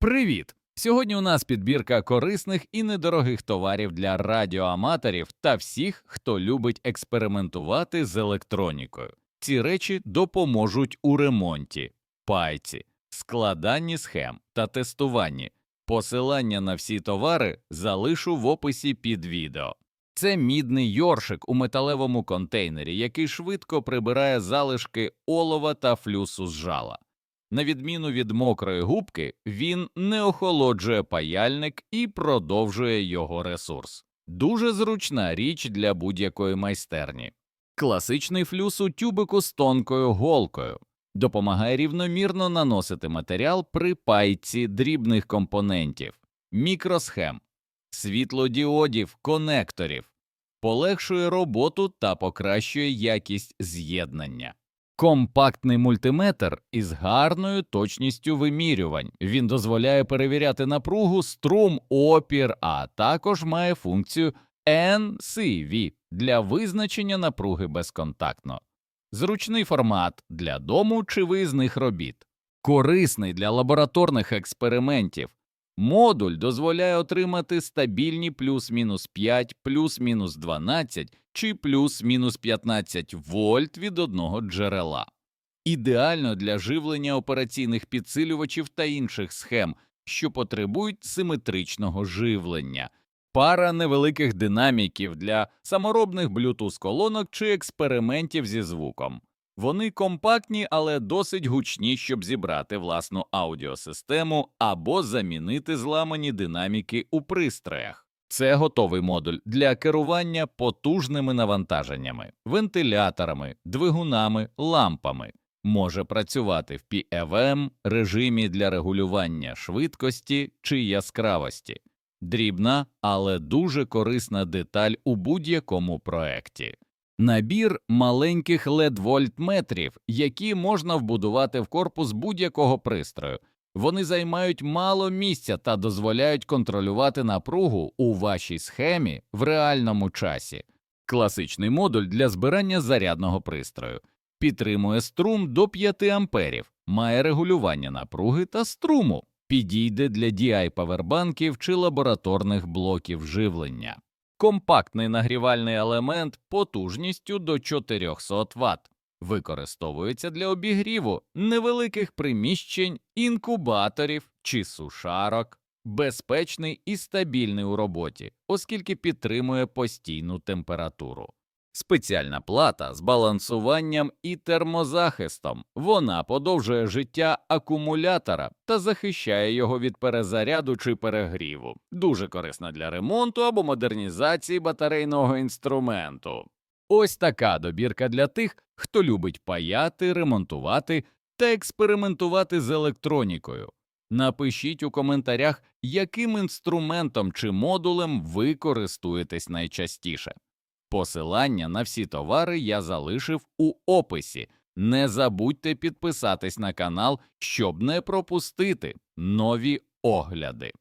Привіт! Сьогодні у нас підбірка корисних і недорогих товарів для радіоаматорів та всіх, хто любить експериментувати з електронікою. Ці речі допоможуть у ремонті, пайці, складанні схем та тестуванні. Посилання на всі товари залишу в описі під відео. Це мідний йоршик у металевому контейнері, який швидко прибирає залишки олова та флюсу з жала. На відміну від мокрої губки, він не охолоджує паяльник і продовжує його ресурс. Дуже зручна річ для будь-якої майстерні. Класичний флюс у тюбику з тонкою голкою допомагає рівномірно наносити матеріал при пайці дрібних компонентів, мікросхем, світлодіодів, конекторів, полегшує роботу та покращує якість з'єднання. Компактний мультиметр із гарною точністю вимірювань. Він дозволяє перевіряти напругу, струм, опір, а також має функцію NCV для визначення напруги безконтактно. Зручний формат для дому чи виїзних робіт. Корисний для лабораторних експериментів. Модуль дозволяє отримати стабільні плюс-мінус 5, плюс-мінус 12 чи плюс-мінус 15 вольт від одного джерела. Ідеально для живлення операційних підсилювачів та інших схем, що потребують симетричного живлення, пара невеликих динаміків для саморобних Bluetooth колонок чи експериментів зі звуком. Вони компактні, але досить гучні, щоб зібрати власну аудіосистему або замінити зламані динаміки у пристроях. Це готовий модуль для керування потужними навантаженнями, вентиляторами, двигунами, лампами. Може працювати в PFM режимі для регулювання швидкості чи яскравості. Дрібна, але дуже корисна деталь у будь-якому проекті. Набір маленьких LED-вольтметрів, які можна вбудувати в корпус будь-якого пристрою. Вони займають мало місця та дозволяють контролювати напругу у вашій схемі в реальному часі. Класичний модуль для збирання зарядного пристрою підтримує струм до 5 амперів, має регулювання напруги та струму, підійде для DI павербанків чи лабораторних блоків живлення. Компактний нагрівальний елемент потужністю до 400 Вт. Використовується для обігріву невеликих приміщень, інкубаторів чи сушарок, безпечний і стабільний у роботі, оскільки підтримує постійну температуру. Спеціальна плата з балансуванням і термозахистом. Вона подовжує життя акумулятора та захищає його від перезаряду чи перегріву. Дуже корисна для ремонту або модернізації батарейного інструменту. Ось така добірка для тих, хто любить паяти, ремонтувати та експериментувати з електронікою. Напишіть у коментарях, яким інструментом чи модулем ви користуєтесь найчастіше. Посилання на всі товари я залишив у описі. Не забудьте підписатись на канал, щоб не пропустити нові огляди.